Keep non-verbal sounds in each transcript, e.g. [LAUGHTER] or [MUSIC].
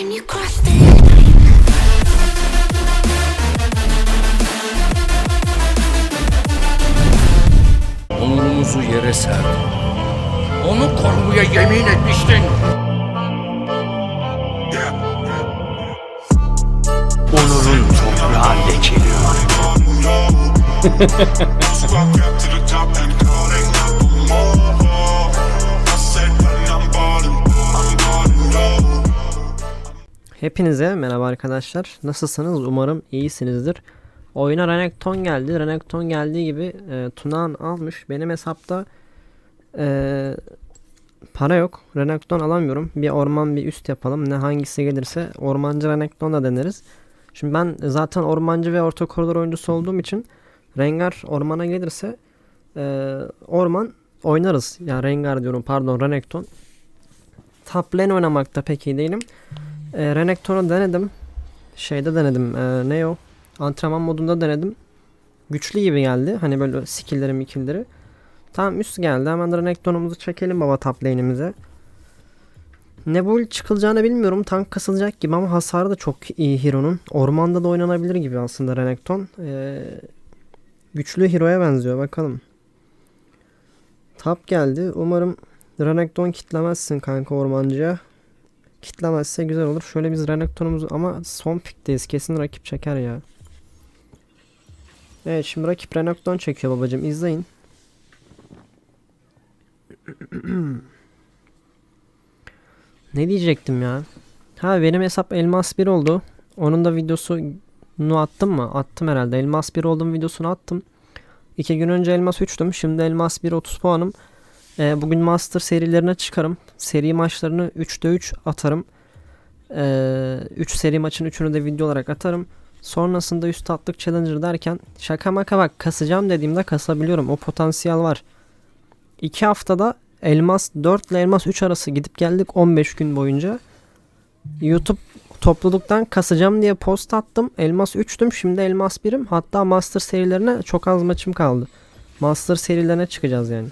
time you cross the line. Onurumuzu yere serdin. Onu korumaya yemin etmiştin. Onurun toprağı lekeliyor. [LAUGHS] Hepinize merhaba arkadaşlar. Nasılsınız? Umarım iyisinizdir. Oyuna Renekton geldi. Renekton geldiği gibi e, Tunağan almış. Benim hesapta e, para yok. Renekton alamıyorum. Bir orman bir üst yapalım. Ne hangisi gelirse ormancı Renekton da deneriz. Şimdi ben zaten ormancı ve orta koridor oyuncusu olduğum için Rengar ormana gelirse e, orman oynarız. Ya yani Rengar diyorum pardon Renekton. Top lane oynamakta pek iyi değilim. E, Renekton'u denedim. Şeyde denedim. E, ne o? Antrenman modunda denedim. Güçlü gibi geldi. Hani böyle skill'leri mikilleri. Tamam üst geldi. Hemen Renekton'umuzu çekelim baba top lane'imize. Ne build çıkılacağını bilmiyorum. Tank kasılacak gibi ama hasarı da çok iyi Hero'nun. Ormanda da oynanabilir gibi aslında Renekton. E, güçlü Hero'ya benziyor. Bakalım. Top geldi. Umarım Renekton kitlemezsin kanka ormancıya. Kitlemezse güzel olur. Şöyle biz Renekton'umuzu ama son pikteyiz. Kesin rakip çeker ya. Evet şimdi rakip Renekton çekiyor babacım. İzleyin. [CLEARS THROAT] ne diyecektim ya? Ha benim hesap Elmas 1 oldu. Onun da videosunu attım mı? Attım herhalde. Elmas 1 oldum videosunu attım. 2 gün önce Elmas 3'tüm. Şimdi Elmas 1 30 puanım. Ee, bugün Master serilerine çıkarım. Seri maçlarını 3'te 3 atarım. 3 ee, seri maçın 3'ünü de video olarak atarım. Sonrasında üst tatlık challenger derken şaka maka bak kasacağım dediğimde kasabiliyorum. O potansiyel var. 2 haftada elmas 4 ile elmas 3 arası gidip geldik 15 gün boyunca. YouTube topluluktan kasacağım diye post attım. Elmas 3'tüm şimdi elmas 1'im. Hatta master serilerine çok az maçım kaldı. Master serilerine çıkacağız yani.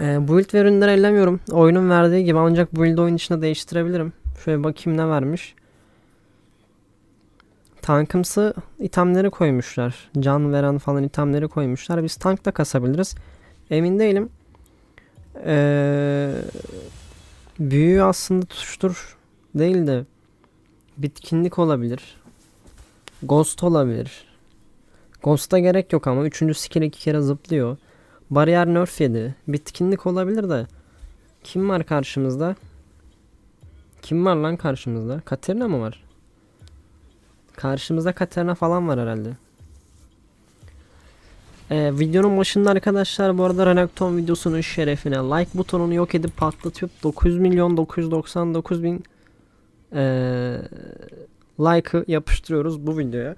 Ee, build ve ürünleri ellemiyorum. Oyunun verdiği gibi ancak build oyun içinde değiştirebilirim. Şöyle bakayım ne vermiş. Tankımsı itemleri koymuşlar. Can veren falan itemleri koymuşlar. Biz tank da kasabiliriz. Emin değilim. Ee, büyü aslında tuştur değil de bitkinlik olabilir. Ghost olabilir. Ghost'a gerek yok ama 3. skill iki kere zıplıyor. Bariyer nerf yedi. Bitkinlik olabilir de. Kim var karşımızda? Kim var lan karşımızda? Katerina mı var? Karşımızda Katerina falan var herhalde. Ee, videonun başında arkadaşlar bu arada Renekton videosunun şerefine like butonunu yok edip patlatıp 9 milyon 999 bin ee, like'ı yapıştırıyoruz bu videoya.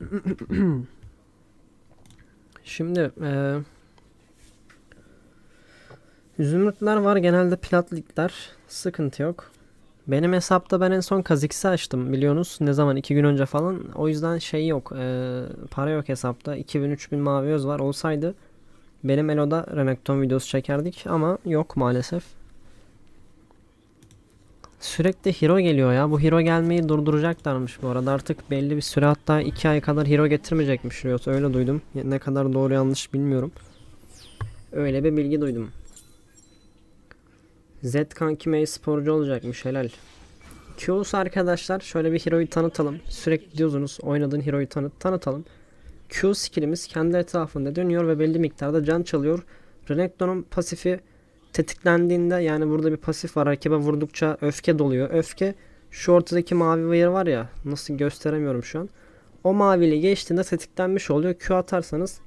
[CLEARS THROAT] Şimdi eee Zümrütler var. Genelde platlikler. Sıkıntı yok. Benim hesapta ben en son Kazix'i açtım biliyorsunuz. Ne zaman? 2 gün önce falan. O yüzden şey yok eee, para yok hesapta. 2000-3000 mavi öz var. Olsaydı benim Elo'da Renekton videosu çekerdik ama yok maalesef. Sürekli hero geliyor ya bu hero gelmeyi durduracaklarmış bu arada artık belli bir süre hatta 2 ay kadar hero getirmeyecekmiş Riot öyle duydum ne kadar doğru yanlış bilmiyorum. Öyle bir bilgi duydum. Z kankim e-sporcu olacakmış helal. Q'su arkadaşlar şöyle bir hero'yu tanıtalım. Sürekli diyorsunuz oynadığın hero'yu tanıt tanıtalım. Q skillimiz kendi etrafında dönüyor ve belli miktarda can çalıyor. Renekton'un pasifi tetiklendiğinde yani burada bir pasif var. Rakibe vurdukça öfke doluyor. Öfke şu ortadaki mavi wire var ya nasıl gösteremiyorum şu an. O mavili geçtiğinde tetiklenmiş oluyor. Q atarsanız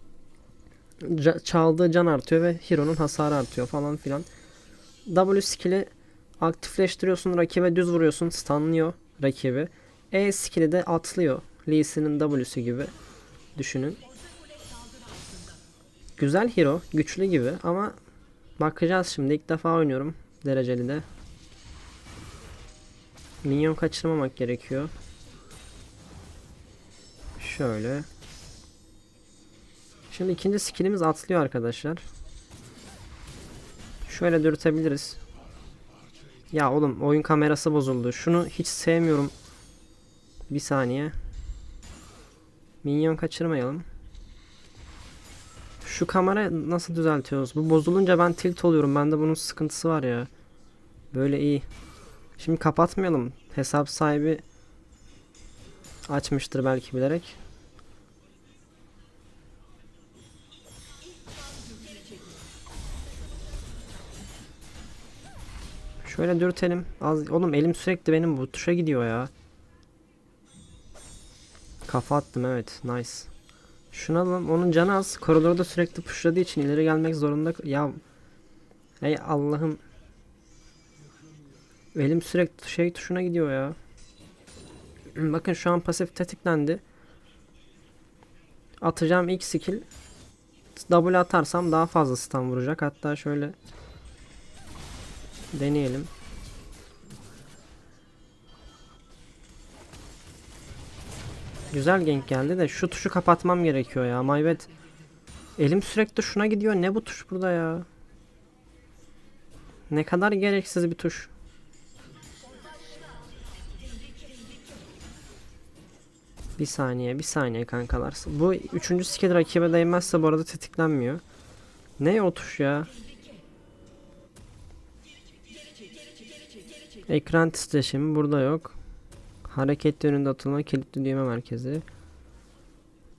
ca- çaldığı can artıyor ve hero'nun hasarı artıyor falan filan. W skill'i aktifleştiriyorsun rakibe düz vuruyorsun stunlıyor rakibi. E skill'i de atlıyor. Lee Sin'in W'su gibi düşünün. Güzel hero, güçlü gibi ama bakacağız şimdi ilk defa oynuyorum dereceli de. Minyon kaçırmamak gerekiyor. Şöyle. Şimdi ikinci skillimiz atlıyor arkadaşlar. Şöyle dürtebiliriz. Ya oğlum oyun kamerası bozuldu. Şunu hiç sevmiyorum. Bir saniye. Minyon kaçırmayalım. Şu kamera nasıl düzeltiyoruz? Bu bozulunca ben tilt oluyorum. Bende bunun sıkıntısı var ya. Böyle iyi. Şimdi kapatmayalım. Hesap sahibi açmıştır belki bilerek. Şöyle dürtelim. Az oğlum elim sürekli benim bu tuşa gidiyor ya. Kafa attım evet. Nice. Şuna alalım. Onun canı az. Koridorda sürekli pushladığı için ileri gelmek zorunda. Ya Ey Allah'ım. Elim sürekli şey tuşuna gidiyor ya. [CLEARS THROAT] Bakın şu an pasif tetiklendi. Atacağım ilk skill W atarsam daha fazla stun vuracak. Hatta şöyle deneyelim. Güzel gank geldi de şu tuşu kapatmam gerekiyor ya. My bad. Elim sürekli şuna gidiyor. Ne bu tuş burada ya? Ne kadar gereksiz bir tuş. Bir saniye, bir saniye kankalar. Bu üçüncü skill rakibe değmezse bu arada tetiklenmiyor. Ne o tuş ya? Ekran titreşimi burada yok. Hareket yönünde atılma kilitli düğme merkezi.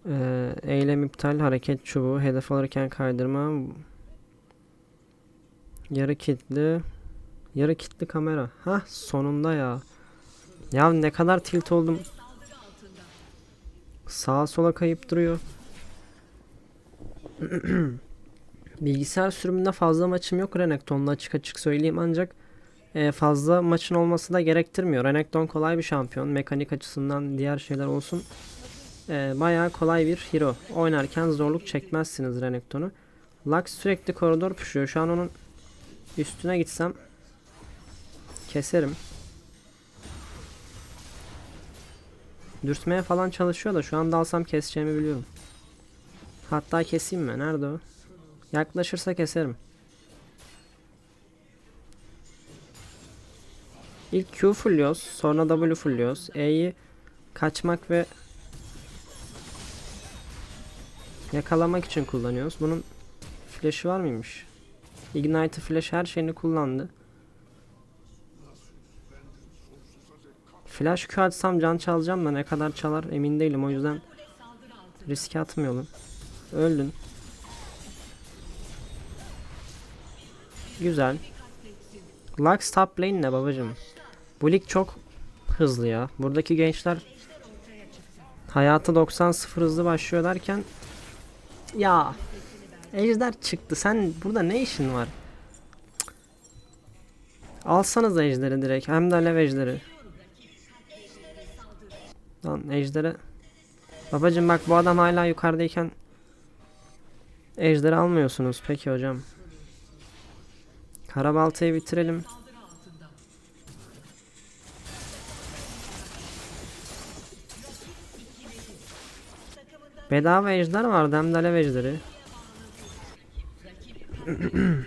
Ee, eylem iptal hareket çubuğu hedef alırken kaydırma yarı kilitli yarı kilitli kamera. Ha sonunda ya. Ya ne kadar tilt oldum. Sağa sola kayıp duruyor. [CLEARS THROAT] Bilgisayar sürümünde fazla maçım yok Renekton'la açık açık söyleyeyim ancak fazla maçın olması da gerektirmiyor. Renekton kolay bir şampiyon. Mekanik açısından diğer şeyler olsun. E, bayağı kolay bir hero. Oynarken zorluk çekmezsiniz Renekton'u. Lux sürekli koridor puşuyor. Şu an onun üstüne gitsem keserim. Dürtmeye falan çalışıyor da şu an dalsam keseceğimi biliyorum. Hatta keseyim mi? Nerede o? Yaklaşırsa keserim. İlk Q fulluyoruz. Sonra W fulluyoruz. E'yi kaçmak ve yakalamak için kullanıyoruz. Bunun flash'ı var mıymış? Ignite flash her şeyini kullandı. Flash Q atsam can çalacağım da ne kadar çalar emin değilim o yüzden riske atmayalım. Öldün. Güzel. Lux top lane ne babacım? Bu lig çok hızlı ya. Buradaki gençler hayata 90 0 hızlı başlıyor derken ya Ejder çıktı. Sen burada ne işin var? Alsanız ejderi direkt. Hem de alev ejderi. Lan ejderi. Babacım bak bu adam hala yukarıdayken ejderi almıyorsunuz. Peki hocam. Karabaltayı bitirelim. Bedava ejder vardı hem de alev ejderi. [CLEARS THROAT]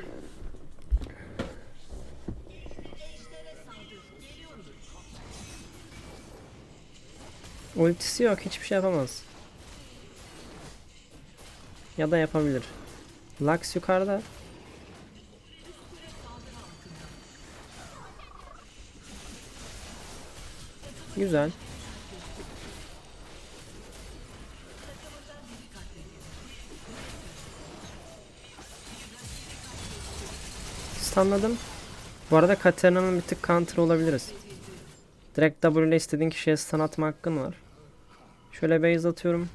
Ultisi yok hiçbir şey yapamaz. Ya da yapabilir. Lux yukarıda. Güzel. Stunladım. Bu arada Katarina'nın bir tık counter olabiliriz. Direkt W ile istediğin kişiye stun atma hakkın var. Şöyle base atıyorum.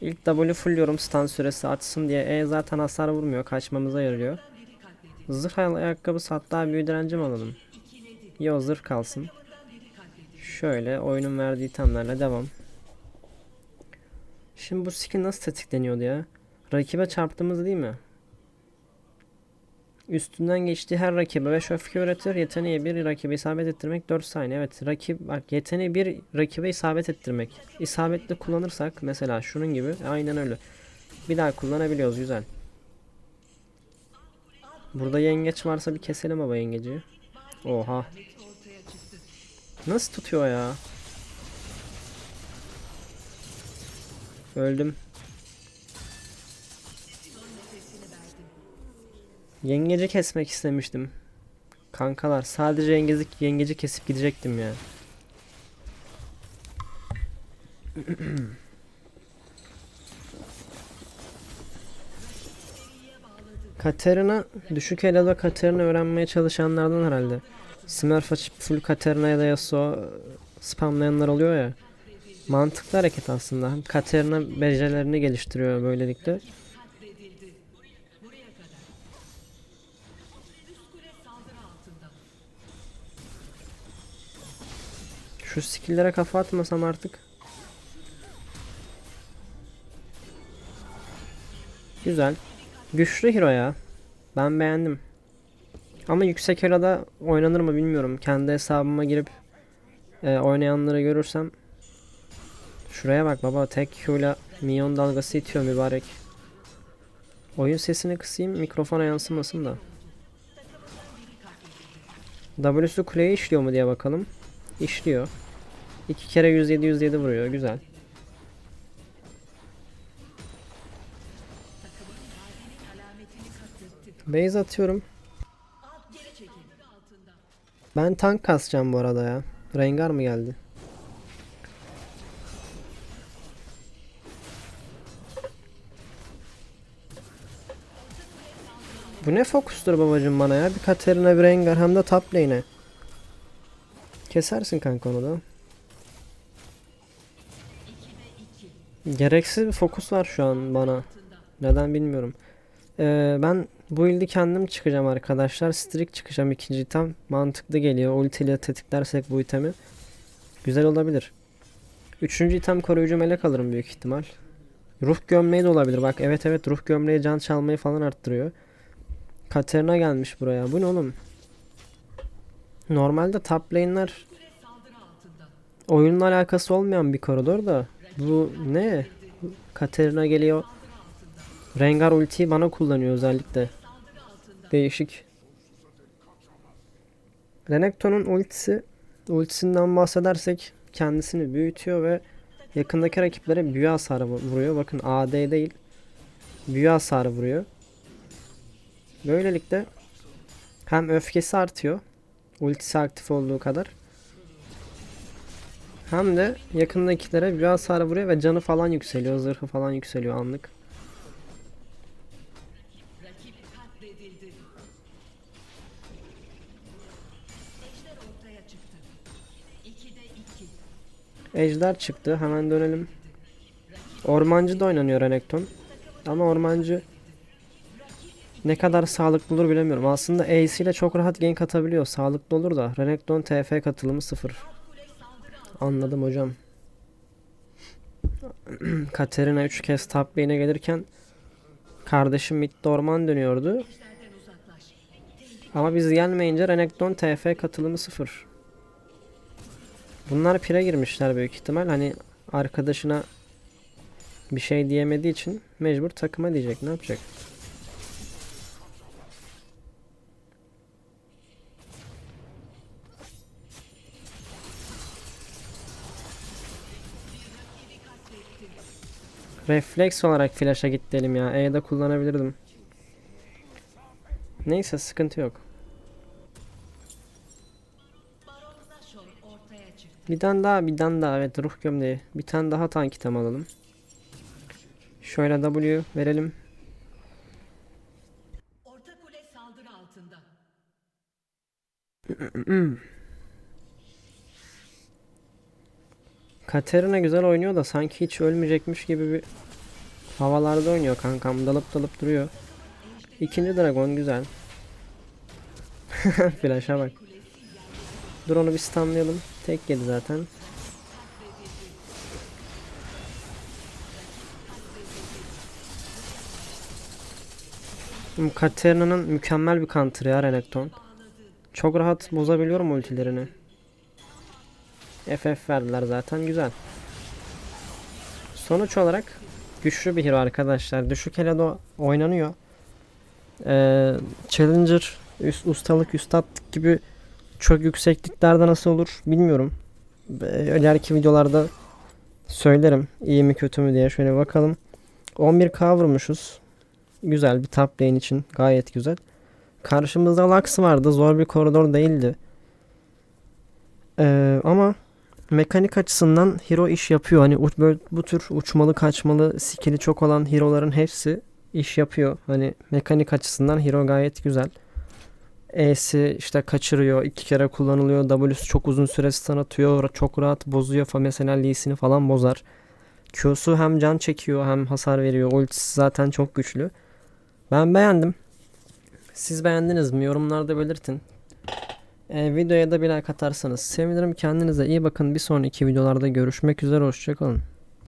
İlk W fullliyorum stun süresi artsın diye. E zaten hasar vurmuyor. Kaçmamıza yarıyor. Zırh ayakkabısı hatta büyü direncim alalım. Yo zırh kalsın. Şöyle oyunun verdiği itemlerle devam. Şimdi bu skill nasıl tetikleniyordu ya? Rakibe çarptığımız değil mi? Üstünden geçtiği her rakibe 5 öfke üretir. Yeteneği bir rakibe isabet ettirmek 4 saniye. Evet rakip bak yeteneği bir rakibe isabet ettirmek. İsabetli kullanırsak mesela şunun gibi aynen öyle. Bir daha kullanabiliyoruz güzel. Burada yengeç varsa bir keselim baba yengeci. Oha. Nasıl tutuyor ya? Öldüm. Yengeci kesmek istemiştim. Kankalar sadece yengeci, yengeci kesip gidecektim ya. [CLEARS THROAT] Katerina düşük elo'da Katerina öğrenmeye çalışanlardan herhalde. Smurf açıp full Katerina ya da Yasuo spamlayanlar oluyor ya. Mantıklı hareket aslında. Katerina becerilerini geliştiriyor böylelikle. Şu skill'lere kafa atmasam artık. Güzel. Güçlü hero ya. Ben beğendim. Ama yüksek elo'da oynanır mı bilmiyorum. Kendi hesabıma girip e, oynayanları görürsem Şuraya bak baba tek Q'la minyon dalgası itiyor mübarek. Oyun sesini kısayım mikrofona yansımasın da. W'su kuleye işliyor mu diye bakalım. İşliyor. İki kere 107 107 vuruyor güzel. Base atıyorum. Ben tank kasacağım bu arada ya. Rengar mı geldi? Bu ne fokustur babacım bana ya? Bir Katarina bir Rengar hem de top lane'e. Kesersin kanka onu da. Gereksiz bir fokus var şu an bana. Neden bilmiyorum. Ee, ben bu ildi kendim çıkacağım arkadaşlar. Strik çıkacağım ikinci item. Mantıklı geliyor. Ulti ile tetiklersek bu itemi. Güzel olabilir. Üçüncü item koruyucu melek alırım büyük ihtimal. Ruh gömleği de olabilir. Bak evet evet ruh gömleği can çalmayı falan arttırıyor. Katerina gelmiş buraya. Bu ne oğlum? Normalde top lane'ler oyunla alakası olmayan bir koridor da bu ne? Katerina geliyor. Rengar ultiyi bana kullanıyor özellikle. Değişik. Renekton'un ultisi ultisinden bahsedersek kendisini büyütüyor ve yakındaki rakiplere büyü hasarı vuruyor. Bakın AD değil. Büyü hasarı vuruyor. Böylelikle hem öfkesi artıyor. Ultisi aktif olduğu kadar. Hem de yakındakilere bir hasar vuruyor ve canı falan yükseliyor. Zırhı falan yükseliyor anlık. Ejder çıktı. Hemen dönelim. Ormancı da oynanıyor Renekton. Ama ormancı ne kadar sağlıklı olur bilemiyorum. Aslında Ace ile çok rahat gank atabiliyor. Sağlıklı olur da. Renekton TF katılımı sıfır. Anladım hocam. [CLEARS THROAT] Katerina 3 kez top gelirken kardeşim midde orman dönüyordu. Ama biz gelmeyince Renekton TF katılımı sıfır. Bunlar pire girmişler büyük ihtimal. Hani arkadaşına bir şey diyemediği için mecbur takıma diyecek. Ne yapacak? Refleks olarak flash'a git dedim ya. E'de kullanabilirdim. Neyse sıkıntı yok. Bir tane daha bir tane daha evet ruh gömleği. Bir tane daha tank item alalım. Şöyle W verelim. Orta kule saldırı altında. [CLEARS THROAT] Katerina güzel oynuyor da sanki hiç ölmeyecekmiş gibi bir havalarda oynuyor kankam. Dalıp dalıp duruyor. İkinci dragon güzel. [LAUGHS] Flash'a bak. Dur onu bir stunlayalım. Tek yedi zaten. Katerina'nın mükemmel bir counter ya Renekton. Çok rahat bozabiliyorum ultilerini. FF verdiler zaten güzel. Sonuç olarak güçlü bir hero arkadaşlar. Düşük elo'da oynanıyor. Ee, Challenger, üst, ustalık, üstatlık gibi çok yüksekliklerde nasıl olur bilmiyorum. İleriki videolarda söylerim iyi mi kötü mü diye şöyle bakalım. 11k vurmuşuz. Güzel bir top lane için gayet güzel. Karşımızda Lux vardı. Zor bir koridor değildi. Ee, ama mekanik açısından hero iş yapıyor. Hani bu tür uçmalı kaçmalı skill'i çok olan hero'ların hepsi iş yapıyor. Hani mekanik açısından hero gayet güzel. E'si işte kaçırıyor. iki kere kullanılıyor. W'su çok uzun süre stun atıyor. Çok rahat bozuyor. Mesela Lee'sini falan bozar. Q'su hem can çekiyor hem hasar veriyor. Ultisi zaten çok güçlü. Ben beğendim. Siz beğendiniz mi? Yorumlarda belirtin. Ee, videoya da bir like atarsanız sevinirim. Kendinize iyi bakın. Bir sonraki videolarda görüşmek üzere. Hoşçakalın.